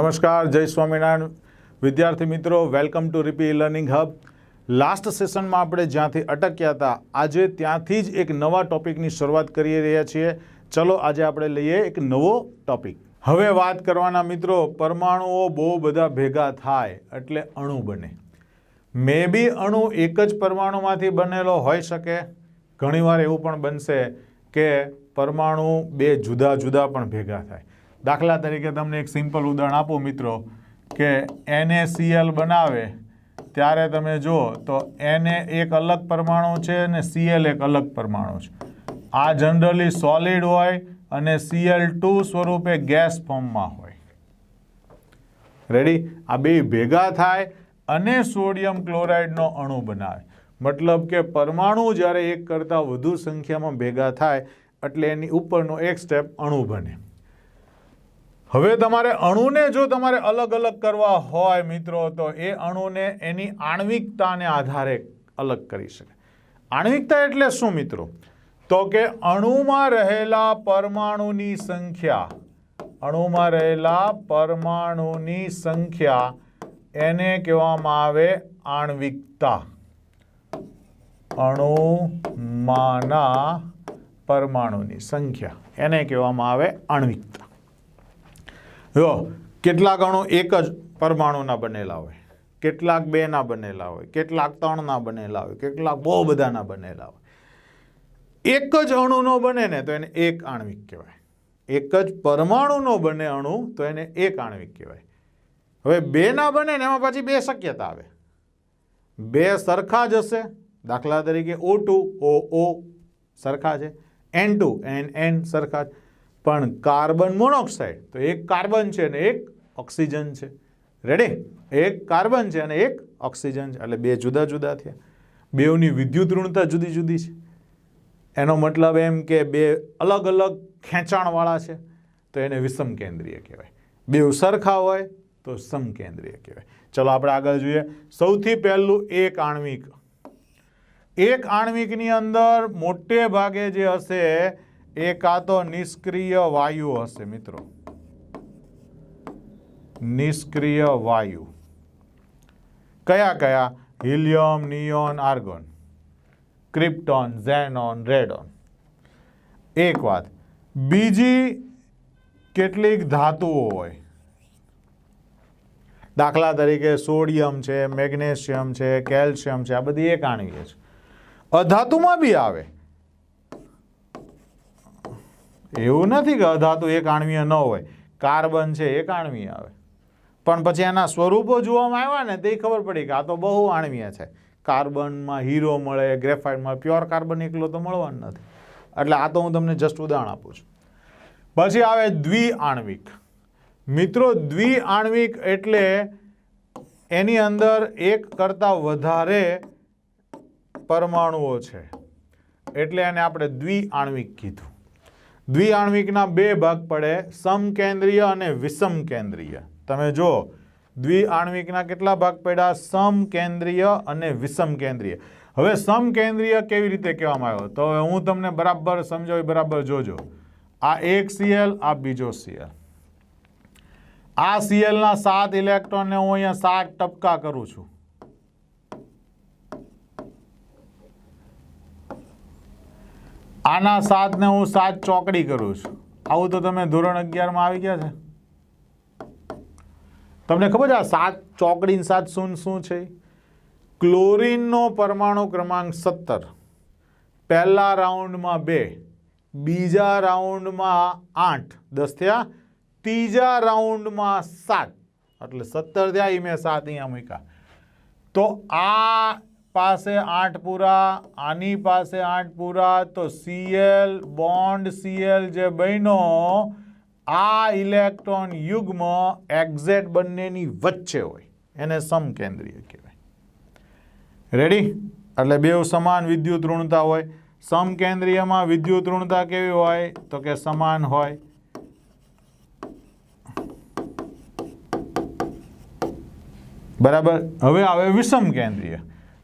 નમસ્કાર, જય સ્વામિનારાયણ. વિદ્યાર્થી મિત્રો welcome to RP learning hub last સેશનમાં આપણે જ્યાંથી અટક્યા હતા, આજે ત્યાંથી જ એક નવા ટોપિકની શરૂઆત કરી રહ્યા છીએ. ચલો, આજે આપણે લઈએ એક નવો ટોપિક હવે વાત કરવાના મિત્રો, પરમાણુઓ બહુ બધા ભેગા થાય એટલે અણુ બને. મે બી અણુ એક જ પરમાણુમાંથી બનેલો હોઈ શકે. ઘણીવાર એવું પણ બનશે કે પરમાણુ બે જુદા જુદા પણ ભેગા થાય. દાખલા તરીકે તમને એક સિમ્પલ ઉદાહરણ આપું મિત્રો, કે NaCl બનાવે, ત્યારે તમે જુઓ તો એને એક અલગ પરમાણુ છે અને સીએલ એક અલગ પરમાણુ છે. આ જનરલી સોલિડ હોય અને સીએલ ટુ સ્વરૂપે ગેસ ફોર્મમાં હોય. રેડી આ બે ભેગા થાય અને સોડિયમ ક્લોરાઇડનો અણુ બનાવે. મતલબ કે પરમાણુ જ્યારે એક કરતાં વધુ સંખ્યામાં ભેગા થાય, એટલે એની ઉપરનો એક સ્ટેપ અણુ બને. હવે તમારે અણુને જો તમારે અલગ અલગ કરવા હોય મિત્રો, તો એ અણુને એની આણ્વિકતાને આધારે અલગ કરી શકે. આણ્વિકતા એટલે શું મિત્રો? તો કે અણુમાં રહેલા પરમાણુની સંખ્યા, અણુમાં રહેલા પરમાણુની સંખ્યા એને કહેવામાં આવે આણ્વિકતા. અણુમાંના પરમાણુની સંખ્યા એને કહેવામાં આવે આણ્વિકતા. જો, કેટલાક અણુ એક જ પરમાણુના બનેલા હોય. કેટલાક બેના બનેલા હોય, કેટલાક ત્રણના બનેલા હોય, કેટલાક બહુ બધાના બનેલા હોય. એક જ અણુનો બને ને તો એને એક આણ્વિક કહેવાય. એક જ પરમાણુનો બને અણુ તો એને એક આણ્વિક કહેવાય. હવે બેના બને ને એમાં પાછી બે શક્યતા આવે. બે સરખા જ હશે. દાખલા તરીકે ઓ ટુ ઓ ઓ સરખા છે. એન ટુ એન એન સરખા છે. પણ કાર્બન મોનોક્સાઇડ, તો એક કાર્બન છે ને એક ઓક્સિજન છે. રેડી એક કાર્બન છે અને એક ઓક્સિજન છે. એટલે બે જુદા જુદા થયા. બેઉની વિદ્યુત ઋણતા જુદી જુદી છે. એનો મતલબ એમ કે બે અલગ અલગ ખેંચાણવાળા છે. તો એને વિષમ કેન્દ્રીય કહેવાય. બે સરખા હોય તો સમકેન્દ્રીય કહેવાય. ચલો આપણે આગળ જોઈએ. સૌથી પહેલું એક આણ્વિક. એક આણ્વિકની અંદર મોટે ભાગે જે હશે એ કાં તો નિષ્ક્રિય વાયુ હશે, મિત્રો. નિષ્ક્રિય વાયુ. કયા કયા? Helium, neon, argon. Krypton, xenon, radon. એક વાત. બીજી કેટલીક ધાતુઓ હોય. દાખલા તરીકે સોડિયમ છે, મેગ્નેશિયમ છે, કેલ્શિયમ છે, આ બધી એક આણ્વીય છે. અધાતુમાં બી આવે. એવું નથી કે અધાતુ એક આણ્વીય ન હોય. કાર્બન છે એક આણવીય આવે. પણ પછી એના સ્વરૂપો જોવામાં આવ્યા ને તે ખબર પડી કે આ તો બહુ આણ્વીય છે. કાર્બનમાં હીરો મળે ગ્રેફાઇટમાં પ્યોર કાર્બન એકલો તો મળવાનું નથી. એટલે આ તો હું તમને જસ્ટ ઉદાહરણ આપું છું. પછી આવે દ્વિઆણ્વિક. મિત્રો, દ્વિઆણ્વિક એટલે એની અંદર એક કરતાં વધારે પરમાણુઓ છે. એટલે એને આપણે દ્વિઆણ્વિક કીધું. દ્વિઆણ્વિકના બે ભાગ પડે, સમકેન્દ્રીય અને વિષમ કેન્દ્રીય તમે જો દ્વિઆણ્વિકના કેટલા ભાગ પડ્યા? સમકેન્દ્રીય અને વિષમ કેન્દ્રીય હવે સમકેન્દ્રીય કેવી રીતે કહેવામાં આવ્યો? તો હું તમને બરાબર સમજાવી બરાબર જોજો. આ એક સીએલ, આ બીજો સીએલ. આ સીએલના સાત ઇલેક્ટ્રોનને હું અહીંયા સાત ટપકા કરું છું. આના સાતને હું સાત ચોકડી કરું છું. આવું તો તમે ધોરણ અગિયારમાં આવી ગયા છે. તમને ખબર છે આ સાત ચોકડીને સાત શૂન શું છે? ક્લોરીનનો પરમાણુ ક્રમાંક સત્તર. પહેલા રાઉન્ડમાં બે, બીજા રાઉન્ડમાં આઠ, દસ થયા, ત્રીજા રાઉન્ડમાં સાત. એટલે સત્તર થયા એ મેં સાત અહીંયા મૂક્યા. તો આ પાસે આઠ પૂરા, આની પાસે આઠ પૂરા, તો સીએલ, બોન્ડ સીએલ જે બન્યો, આ ઇલેક્ટ્રોન યુગ્મ એક્ઝેટ બંનેની વચ્ચે હોય. એને સમકેન્દ્રીય કહેવાય. રેડી એટલે બે સમાન વિદ્યુત ઋણતા હોય. સમકેન્દ્રીયમાં વિદ્યુત ઋણતા કેવી હોય? તો કે સમાન હોય. બરાબર? હવે આવે વિષમ કેન્દ્રીય.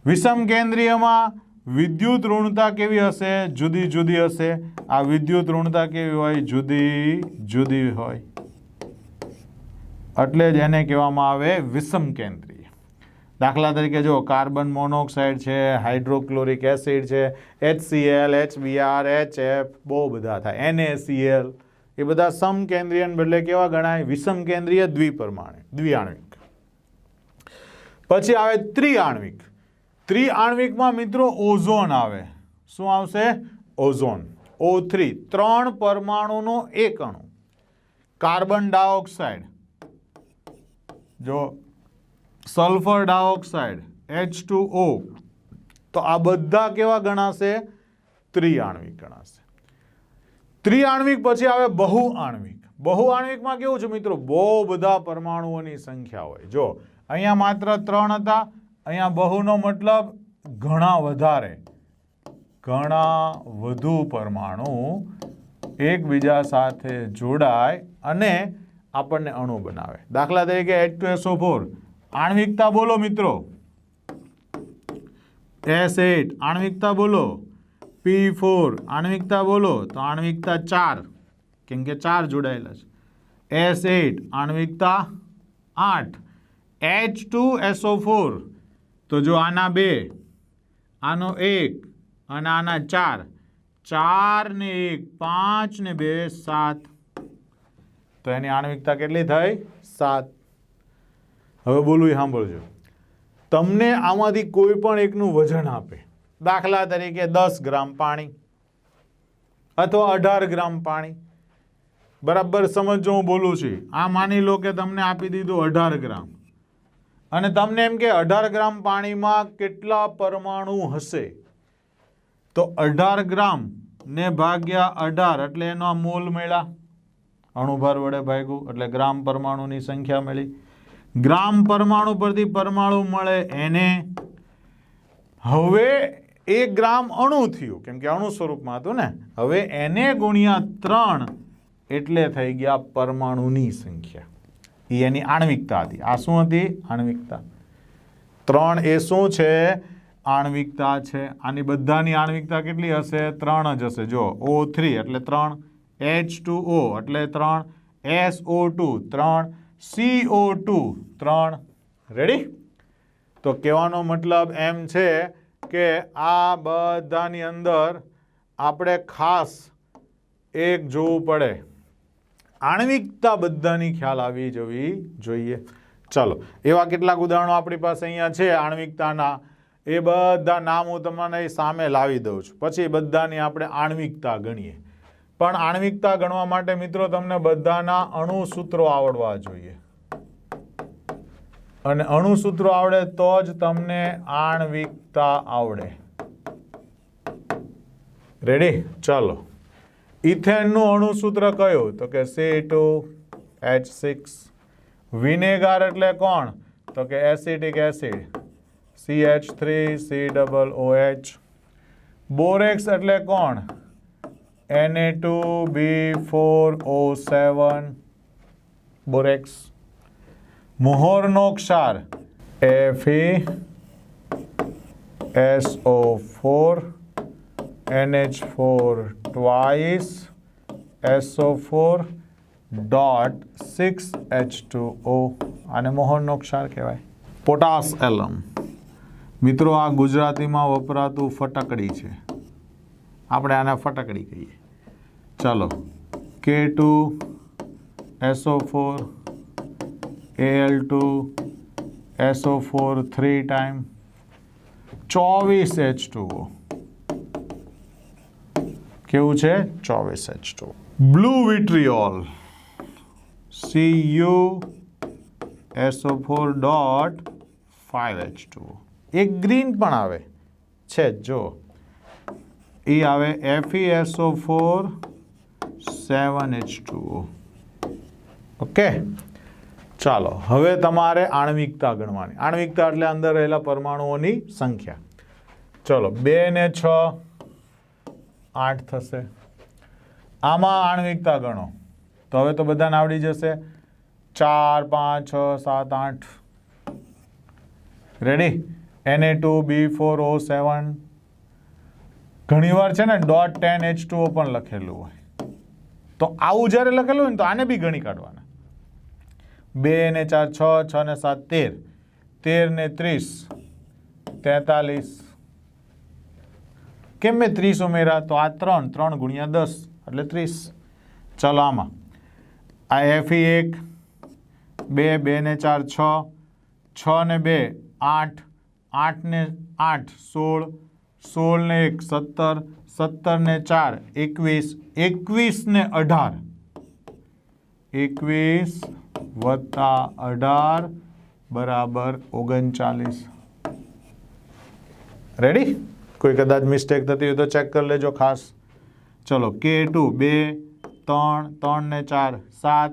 વિષમ કેન્દ્રીયમાં વિદ્યુત ઋણતા કેવી હશે? જુદી જુદી હશે. આ વિદ્યુત ઋણતા કેવી હોય? જુદી જુદી હોય. એટલે જ એને કહેવામાં આવે વિષમ કેન્દ્રીય. દાખલા તરીકે જો કાર્બન મોનોક્સાઇડ છે, હાઇડ્રોક્લોરિક એસિડ છે એચસીએલ એચબીઆર એચએફ બહુ બધા થાય. એનએસીએલ એ બધા સમકેન્દ્રીય ને બદલે કેવા ગણાય? વિષમ કેન્દ્રીય દ્વિપરમાણુ દ્વિઆણ્વિક. પછી આવે ત્રિઆણ્વિક. ત્રિઆણ્વિકમાં મિત્રો ઓઝોન આવે. શું આવશે? ઓઝોન. ઓ થ્રી ત્રણ પરમાણુનો એક અણુ. Carbon dioxide. જો, sulphur dioxide H two O તો આ બધા કેવા ગણાશે? ત્રિઆણ્વિક ગણાશે. ત્રિઆણ્વિક પછી આવે બહુઆણ્વિક. બહુઆણ્વિકમાં કેવું છે મિત્રો? બહુ બધા પરમાણુઓની સંખ્યા હોય. જો, અહીંયા માત્ર ત્રણ હતા અહીંયા બહુનો મતલબ ઘણા વધારે. ઘણા વધુ પરમાણુ એકબીજા સાથે જોડાય અને આપણને અણુ બનાવે. દાખલા તરીકે એચ ટુ એસો ફોર આણ્વિકતા બોલો મિત્રો. એસ એટ આણ્વિકતા બોલો. પી ફોર આણ્વિકતા બોલો. તો આણ્વિકતા ચાર. કેમ કે ચાર જોડાયેલા છે. એસ એટ આણ્વિકતા આઠ. એચ ટુ એસો ફોર તો જો આના બે, આનો એક અને આના ચાર ચાર ને એક, પાંચ ને બે, સાત. તો એની આણવિકતા કેટલી થઈ? સાત. હવે બોલું એ સાંભળજો. તમને આમાંથી કોઈ પણ એકનું વજન આપે. દાખલા તરીકે દસ ગ્રામ પાણી અથવા અઢાર ગ્રામ પાણી. બરાબર સમજો હું બોલું છું. આ માની લો કે તમને આપી દીધું અઢાર ગ્રામ. અને તમને એમ કે અઢાર ગ્રામ પાણીમાં કેટલા પરમાણુ હશે? તો અઢાર ગ્રામ ને ભાગ્યા અઢાર એટલે એનો મોલ મેળા. અણુભાર વડે ભાગ્યું, એટલે ગ્રામ પરમાણુની સંખ્યા મળી. ગ્રામ પરમાણુ પરથી પરમાણુ મળે એને હવે એક ગ્રામ અણુ થયું. કેમ કે અણુ સ્વરૂપમાં હતું ને. હવે એને ગુણ્યા ત્રણ એટલે થઈ ગયા પરમાણુની સંખ્યા. એ એની આણ્વિકતા હતી. આ શું હતી? આણ્વિકતા. ત્રણ એ શું છે? આણ્વિકતા છે. આની બધાની આણ્વિકતા કેટલી હશે? ત્રણ જ હશે. જો ઓ થ્રી એટલે ત્રણ એચ ટુ ઓ એટલે ત્રણ એસ ઓ ટુ ત્રણ સી ઓ ટુ ત્રણ. રેડી તો કહેવાનો મતલબ એમ છે કે આ બધાની અંદર આપણે ખાસ એક જોવું પડે. આણ્વિકતા બધાની ખ્યાલ આવી જવી જોઈએ. ચલો, એવા કેટલાક ઉદાહરણો આપણી પાસે અહીંયા છે. આણ્વિકતાના, એ બધા નામ હું તમને સામે લાવી દઉં છું. પછી બધાની આપણે આણ્વિકતા ગણીએ. પણ આણ્વિકતા ગણવા માટે મિત્રો તમને બધાના અણુસૂત્રો આવડવા જોઈએ. અને અણુસૂત્રો આવડે તો જ તમને આણ્વિકતા આવડે. રેડી ચાલો. ઇથેનનું અણુસૂત્ર કયું? તો કે C two H six vinegar એટલે કોણ? તો કે acidic acid. C H three C double O H borax એટલે કોણ? એને two B four O seven borax. મોહરનો ક્ષાર. FE S O four NH four SO four dot six H two O આને મોહનનો ક્ષાર કહેવાય. પોટાશ એલમ મિત્રો, આ ગુજરાતીમાં વપરાતું ફટકડી છે. આપણે આને ફટકડી કહીએ. ચાલો. કે two SO four L two SO four three time ચોવીસ એચ ટુ કેવું છે? ચોવીસ H two blue vitriol C U SO four dot five H two એક ગ્રીન પણ આવે. છે જો એ આવે FESO four seven H two okay ચાલો, હવે તમારે આણ્વિકતા ગણવાની. આણ્વિકતા એટલે અંદર રહેલા પરમાણુઓની સંખ્યા. ચલો, બે ને છ. આઠ થશે. આમાં આણવિકતા ગણો. તો હવે તો બધાને આવડી જશે. ચાર, પાંચ, છ, સાત, આઠ. રેડી એને ટુ બી ફોર ઓ સેવન ઘણીવાર છે ને ડોટ ટેન એચ ટુ પણ લખેલું હોય. તો આવું જ્યારે લખેલું હોય ને તો આને બી ગણી કાઢવાના. બે ને ચાર, છ છ ને સાત, તેર. તેર ને ત્રીસ. તેતાલીસ. કેમ મેં ત્રીસ ઉમેર્યા? તો આ ત્રણ ત્રણ ગુણ્યા દસ, એટલે ત્રીસ. ચલો આમાં. આ એફી એક, બે બે ને ચાર, છ. છ ને બે, આઠ. આઠ ને આઠ, સોળ. સોળ ને એક, સત્તર. સત્તર ને ચાર, એકવીસ. એકવીસ ને અઢાર. એકવીસ વત્તા અઢાર બરાબર ઓગણચાલીસ. રેડી કોઈ કદાચ મિસ્ટેક થતી હોય તો ચેક કરી લેજો ખાસ. ચલો, કે ટુ, બે, ત્રણ ત્રણ ને ચાર, સાત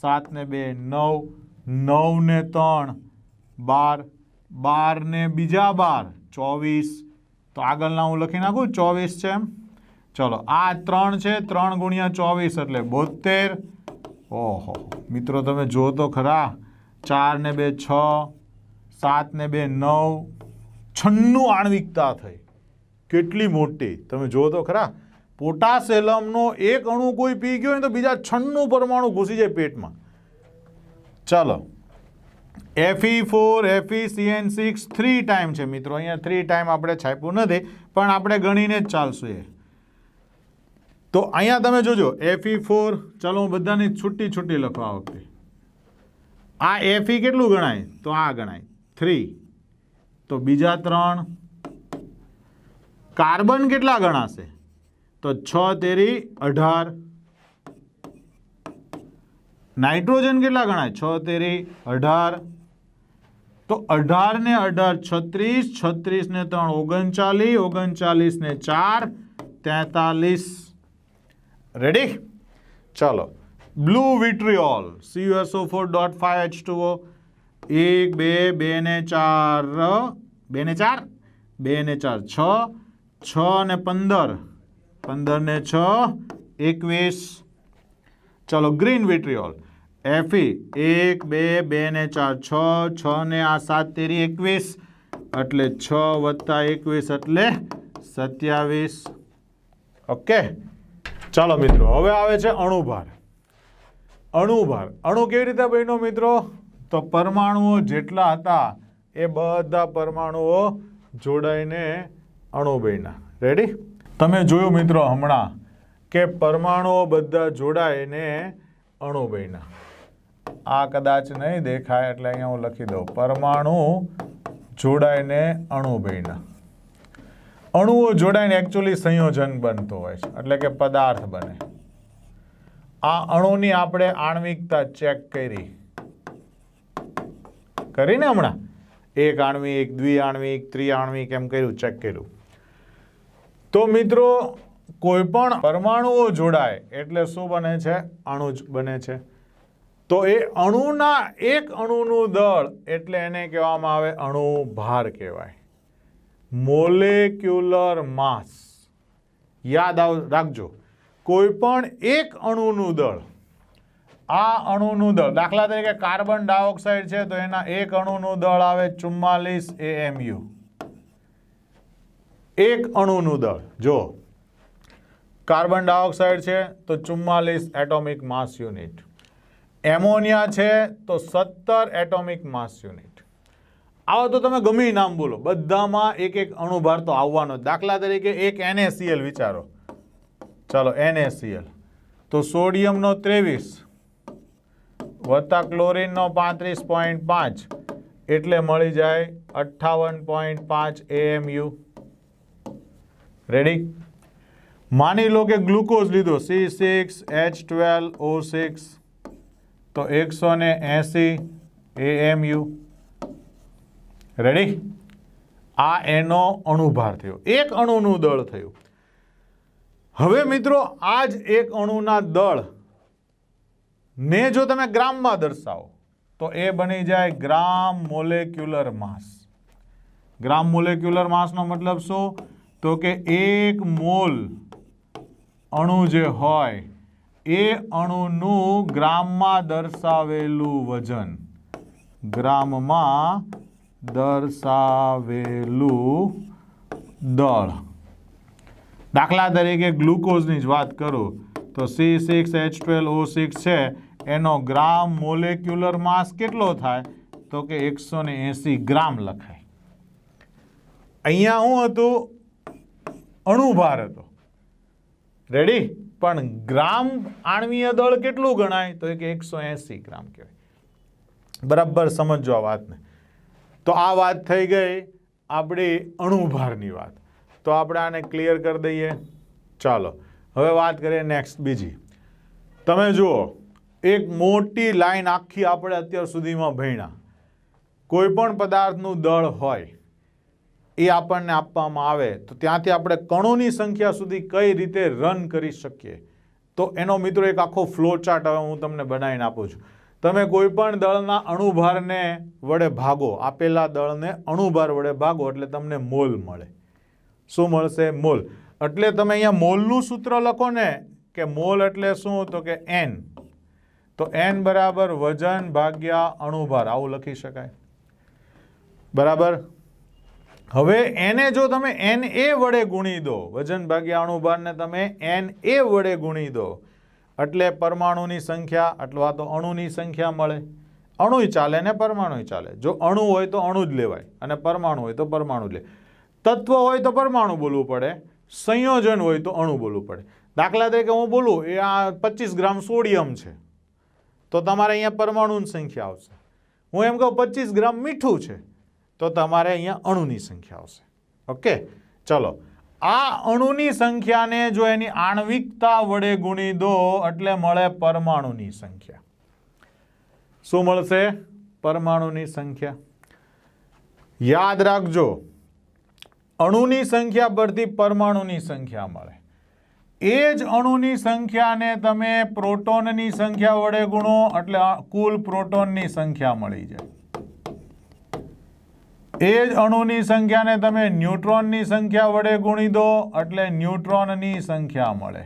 સાત ને બે, નવ નવ ને ત્રણ, બાર બાર ને બીજા બાર, ચોવીસ. તો આગળના હું લખી નાખું, ચોવીસ છે એમ. ચલો, આ ત્રણ છે, ત્રણ ગુણ્યા ચોવીસ એટલે બોતેર ઓહો, મિત્રો, તમે જુઓ તો ખરા. ચાર ને બે છ, સાત ને બે નવ. છન્નું આણવિકતા થઈ. કેટલી મોટી? તમે જુઓ તો ખરા. પોટાશ એલમનો એક અણુ કોઈ પી ગયો હોય તો બીજા છન્નું પરમાણુ ઘૂસી જાય પેટમાં. ચાલો. FE four FE CN six three time છે મિત્રો. અહીંયા થ્રી ટાઈમ આપણે છાપ્યું નથી, પણ આપણે ગણીને જ ચાલશું એ. તો અહીંયા તમે જોજો. એફઈ ફોર ચાલો હું બધાની છૂટી છૂટી લખવા આ વખતે. આ એફઈ કેટલું ગણાય? તો આ ગણાય. થ્રી તો બીજા ત્રણ. કાર્બન કેટલા ગણાશે? તો છ તેરી અઢાર. નાઇટ્રોજન કેટલા ગણાય? છ તેરી અઢાર. તો અઢાર ને અઢાર છત્રીસ છત્રીસ ને ત્રણ ઓગણચાલીસ ઓગણચાલીસ ને ચાર, તેતાલીસ. રેડી ચાલો. Blue vitriol CUSO four dot five H two એક, બે બે ને ચાર. બે ને ચાર? બે ને ચાર. છ. છ ને પંદર. પંદર ને છ, એકવીસ. ચલો, ગ્રીન વિટ્રિયોલ એફી એક, બે બે ને ચાર, છ છ ને આ સાત, તેરી, એકવીસ. એટલે છ વત્તા એકવીસ એટલે સત્યાવીસ. ઓકે? ચાલો, મિત્રો, હવે આવે છે અણુભાર. અણુભાર. અણુ કેવી રીતે બન્યો, મિત્રો? તો પરમાણુઓ જેટલા હતા, એ બધા પરમાણુઓ જોડાઈને અણુ રેડી તમે જોયું મિત્રો હમણાં કે પરમાણુઓ બધા જોડાઈને અણુ બન્યા આ કદાચ નહીં દેખાય એટલે અહીંયા હું લખી દઉં. પરમાણુ જોડાઈને અણુ બન્યા અણુઓ જોડાઈને એકચ્યુઅલી સંયોજન બનતો હોય છે, એટલે કે પદાર્થ બને. આ અણુની આપણે આણ્વિકતા ચેક કરી. કરીને હમણાં? એક આણ્વિક દ્વિઆણ્વિક ત્રિઆણ્વિક એમ કર્યું ચેક કર્યું. તો મિત્રો કોઈ પણ પરમાણુઓ જોડાય એટલે શું બને છે? અણુ જ બને છે. તો એ અણુના એક અણુનું દળ એટલે એને કહેવામાં આવે અણુ ભાર કહેવાય. મોલેક્યુલર માસ યાદ આવ, રાખજો. કોઈ પણ એક અણુનું દળ, આ અણુનું દળ, દાખલા તરીકે કાર્બન ડાયોક્સાઇડ છે તો એના એક અણુનું દળ આવે ચુમ્માલીસ એએમયુ એક અણુનું દળ. જો, કાર્બન ડાયોક્સાઇડ છે તો ચુમ્માલીસ એટોમિક માસ યુનિટ. એમોનિયા છે તો સત્તર એટોમિક માસ યુનિટ. આવો તો તમે ગમે નામ બોલો. બધામાં એક એક અણુભાર તો આવવાનો. દાખલા તરીકે એક એનએસીએલ વિચારો. ચાલો એનએસીએલ તો સોડિયમનો ત્રેવીસ વત્તા ક્લોરીનનો પાંત્રીસ પોઈન્ટ પાંચ. એટલે મળી જાય અઠ્ઠાવન પોઈન્ટ પાંચ એએમયુ રેડી માની લો કે ગ્લુકોઝ લીધો. C six H twelve O six તો એકસો ને એંસી એએમયુ રેડી આ એનો અણુભાર થયો. એક અણુનું દળ થયું. હવે મિત્રો આ જ એક અણુના દળ ને જો તમે ગ્રામમાં દર્શાવો, તો એ બની જાય ગ્રામ મોલેક્યુલર માસ. ગ્રામ મોલેક્યુલર માસનો મતલબ શું? તો કે એક મોલ અણુ જે હોય, એ અણુનું ગ્રામમાં દર્શાવેલું વજન ગ્રામમાં દર્શાવેલું દળ. દાખલા તરીકે ગ્લુકોઝની જ વાત કરું, તો C six H twelve O six છે, એનો ગ્રામ મોલેક્યુલર માસ કેટલો થાય? તો કે એકસો એંસી ગ્રામ લખાય. અહીંયા શું હતું અણુભાર હતો. રેડી પણ ગ્રામ આણવીય દળ કેટલું ગણાય? તો કે એકસો એંસી ગ્રામ કહેવાય. બરાબર સમજો આ વાતને. તો આ વાત થઈ ગઈ આપણી અણુભારની વાત. તો આપણે આને ક્લિયર કરી દઈએ. ચાલો, હવે વાત કરીએ નેક્સ્ટ બીજી. તમે જુઓ, એક મોટી લાઈન આખી આપણે અત્યાર સુધીમાં ભણ્યા. કોઈ પણ પદાર્થનું દળ હોય એ આપણને આપવામાં આવે, તો ત્યાંથી આપણે કણોની સંખ્યા સુધી કઈ રીતે રન કરી શકીએ? તો એનો મિત્રો એક આખો ફ્લો ચાર્ટ હવે હું તમને બનાવીને આપું છું. તમે કોઈ પણ દળના અણુભારને વડે ભાગો, આપેલા દળને અણુભાર વડે ભાગો, એટલે તમને મોલ મળે. શું મળશે? મોલ. એટલે તમે અહીંયા મોલનું સૂત્ર લખો ને, કે મોલ એટલે શું? તો કે એન તો એન બરાબર વજન ભાગ્યા અણુભાર. આવું લખી શકાય. બરાબર? હવે એને જો તમે એન એ વડે ગુણી દો, વજન ભાગ્યા અણુભારને તમે એન એ વડે ગુણી દો, એટલે પરમાણુની સંખ્યા અથવા તો અણુની સંખ્યા મળે. અણુય ચાલે ને પરમાણુય ચાલે. જો અણુ હોય તો અણુ જ લેવાય અને પરમાણુ હોય તો પરમાણુ લે. તત્વ હોય તો પરમાણુ બોલવું પડે. સંયોજન હોય તો અણુ બોલવું પડે. દાખલા તરીકે હું બોલું, એ આ પચીસ ગ્રામ સોડિયમ છે. તો તમારે અહીંયા પરમાણુની સંખ્યા આવશે. હું એમ કહું, પચીસ ગ્રામ મીઠું છે. તો તમારે અહીંયા અણુની સંખ્યા આવશે. ઓકે? ચલો. આ અણુની સંખ્યાને જો એની આણ્વિકતા વડે ગુણી દો, એટલે મળે પરમાણુની સંખ્યા. શું મળશે? પરમાણુની સંખ્યા. યાદ રાખજો. અણુની સંખ્યા પરથી પરમાણુની સંખ્યા મળે. એ જ અણુની સંખ્યાને તમે પ્રોટોનની સંખ્યા વડે ગુણો, એટલે કુલ પ્રોટોનની સંખ્યા મળી જાય. એ જ અણુની સંખ્યાને તમે ન્યુટ્રોનની સંખ્યા વડે ગુણી દો, એટલે ન્યુટ્રોનની સંખ્યા મળે.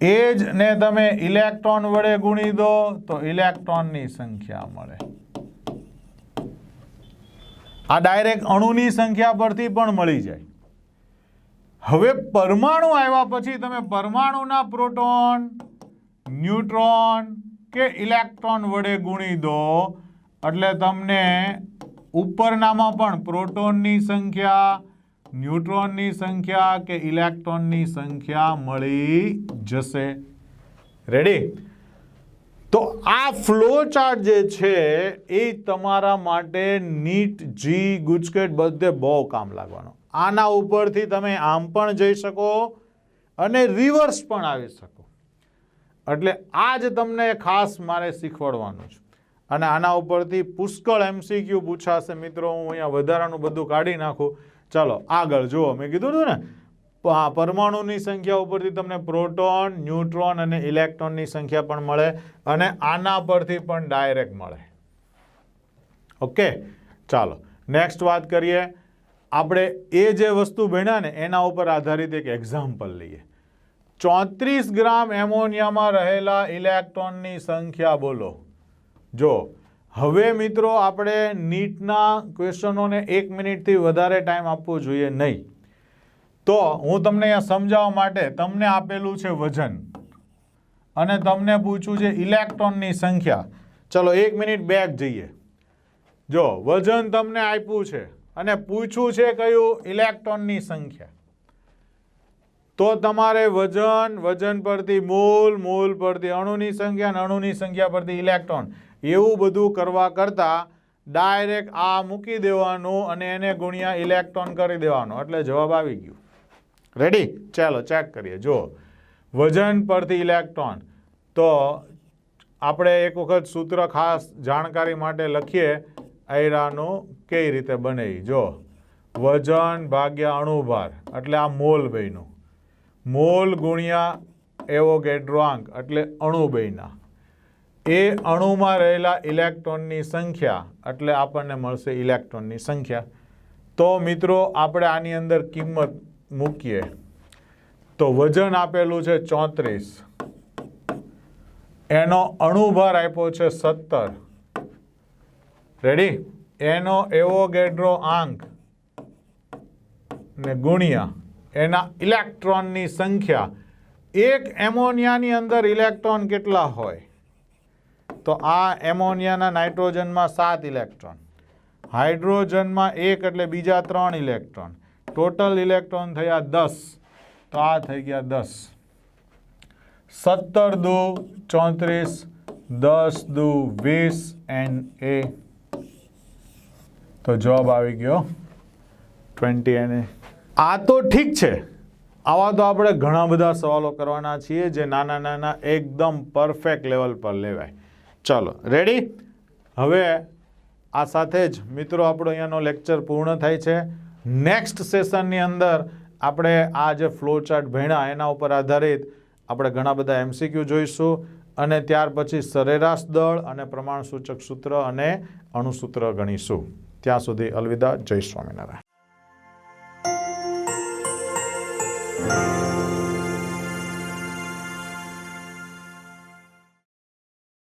એ જ ને તમે ઇલેક્ટ્રોન વડે ગુણી દો, તો ઇલેક્ટ્રોનની સંખ્યા મળે. આ ડાયરેક્ટ અણુની સંખ્યા પરથી પણ મળી જાય. હવે પરમાણુ આવ્યા પછી તમે પરમાણુના પ્રોટોન, ન્યુટ્રોન કે ઇલેક્ટ્રોન વડે ગુણી દો એટલે તમને ઉપરનામાં પણ પ્રોટોનની સંખ્યા, ન્યુટ્રોનની સંખ્યા કે ઇલેક્ટ્રોનની સંખ્યા મળી જશે. રેડી તો આ ફ્લો ચાર્ટ જે છે એ તમારા માટે નીટ, જી, ગુજકેટ બધે બહુ કામ લાગવાનો. આના ઉપરથી તમે આમ પણ જઈ શકો અને રિવર્સ પણ આવી શકો. એટલે આ જ તમને ખાસ મારે શીખવાડવાનું છે. અને આના ઉપરથી પુષ્કળ એમસીક્યુ પૂછાશે. મિત્રો, હું અહીંયા વધારાનું બધું કાઢી નાખું. ચાલો, આગળ જુઓ. મેં કીધું હતું ને આ પરમાણુની સંખ્યા ઉપરથી તમને પ્રોટોન, ન્યુટ્રોન અને ઇલેક્ટ્રોનની સંખ્યા પણ મળે અને આના પરથી પણ ડાયરેક્ટ મળે. ઓકે? ચાલો, નેક્સ્ટ વાત કરીએ. આપણે એ જે વસ્તુ ભણ્યા ને, એના ઉપર આધારિત એક એક્ઝામ્પલ લઈએ. ચોત્રીસ ગ્રામ એમોનિયામાં રહેલા ઇલેક્ટ્રોનની સંખ્યા બોલો. જો, હવે મિત્રો આપણે નીટના ક્વેશ્ચનોને એક મિનિટથી વધારે ટાઈમ આપવો જોઈએ નહીં. તો હું તમને અહીંયા સમજાવવા માટે તમને આપેલું છે વજન. અને તમને પૂછ્યું છે ઇલેક્ટ્રોનની સંખ્યા. ચલો, એક મિનિટ બેક જઈએ. જો, વજન તમને આપ્યું છે અને પૂછ્યું છે કયું? ઇલેક્ટ્રોનની સંખ્યા. તો તમારે વજન વજન પરથી મૂલ મૂલ પરથી અણુની સંખ્યા અને અણુની સંખ્યા પરથી ઇલેક્ટ્રોન. એવું બધું કરવા કરતાં ડાયરેક્ટ આ મૂકી દેવાનું અને એને ગુણ્યા ઇલેક્ટ્રોન કરી દેવાનો. એટલે જવાબ આવી ગયો. રેડી ચાલો ચેક કરીએ. જો વજન પરથી ઇલેક્ટ્રોન તો આપણે એક વખત સૂત્ર ખાસ જાણકારી માટે લખીએ, આયરાનું કઈ રીતે બને જો વજન ભાગ્યા અણુભાર. એટલે આ મોલ બન્યું. મોલ ગુણ્યા એવોગેડ્રોઆંક એટલે અણુ બન્યા એ અણુમાં રહેલા ઇલેક્ટ્રોનની સંખ્યા, એટલે આપણને મળશે ઇલેક્ટ્રોનની સંખ્યા. તો મિત્રો, આપણે આની અંદર કિંમત મૂકીએ. તો વજન આપેલું છે ચોત્રીસ. એનો અણુભાર આપ્યો છે સત્તર. રેડી એનો એવોગેડ્રો આંક ને ગુણ્યા એના ઇલેક્ટ્રોનની સંખ્યા. એક એમોનિયાની અંદર ઇલેક્ટ્રોન કેટલા હોય? તો આ એમોનિયાના નાઇટ્રોજનમાં સાત ઇલેક્ટ્રોન, હાઇડ્રોજનમાં એક એટલે બીજા ત્રણ ઇલેક્ટ્રોન, ટોટલ ઇલેક્ટ્રોન થયા દસ. તો આ થઈ ગયા દસ. સત્તર દુ ચોત્રીસ, દસ દુ વીસ એન એ. તો જવાબ આવી ગયો ટ્વેન્ટી એને આ તો ઠીક છે. આવા તો આપણે ઘણા બધા સવાલો કરવાના છીએ જે નાના નાના એકદમ પરફેક્ટ લેવલ પર લેવાય. ચલો રેડી હવે આ સાથે જ મિત્રો, આપણો અહીંયાનો લેક્ચર પૂર્ણ થાય છે. નેક્સ્ટ સેશનની અંદર આપણે આ જે ફ્લો ચાર્ટ ભણ્યા, એના ઉપર આધારિત આપણે ઘણા બધા એમસીક્યુ જોઈશું અને ત્યાર પછી સરેરાશ દળ અને પ્રમાણસૂચક સૂત્ર અને અણુસૂત્ર ગણીશું. ત્યાં સુધી અલવિદા, જય સ્વામિનારાયણ.